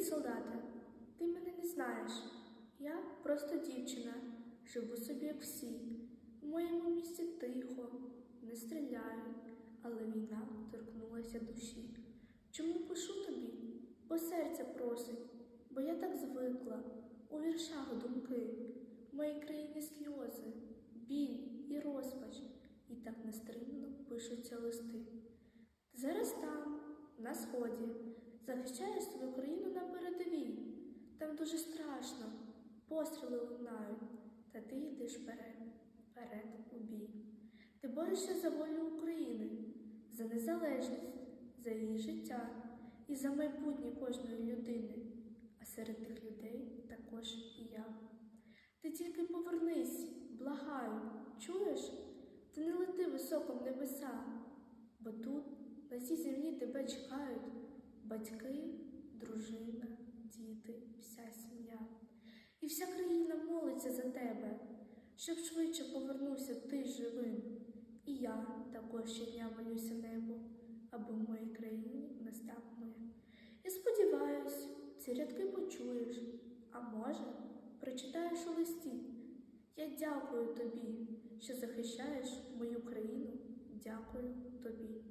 Привіт, солдате. Ти мене не знаєш. Я просто дівчина, живу собі як всі. У моєму місті тихо, не стріляють, але війна торкнулася душі. Чому пишу тобі? Бо серце просить, бо я так звикла, у віршах думки, в моїй країні сльози, біль і розпач, і так нестримно пишуться листи. Зараз там, на сході, захищаєш свою країну передовій. Там дуже страшно, постріли лунають, та ти йдеш вперед, вперед у бій. Ти борешся за волю України, за незалежність, за її життя і за майбутнє кожної людини. А серед тих людей також і я. Ти тільки повернись, благаю, чуєш? Ти не лети високо в небеса, бо тут, на цій землі тебе чекають батьки, дружина, діти, вся сім'я. І вся країна молиться за тебе, щоб швидше повернувся ти живим. І я також щодня молюся небу, аби в моїй країні настав мир. І сподіваюсь, ці рядки почуєш, а може, прочитаєш у листі. Я дякую тобі, що захищаєш мою країну. Дякую тобі.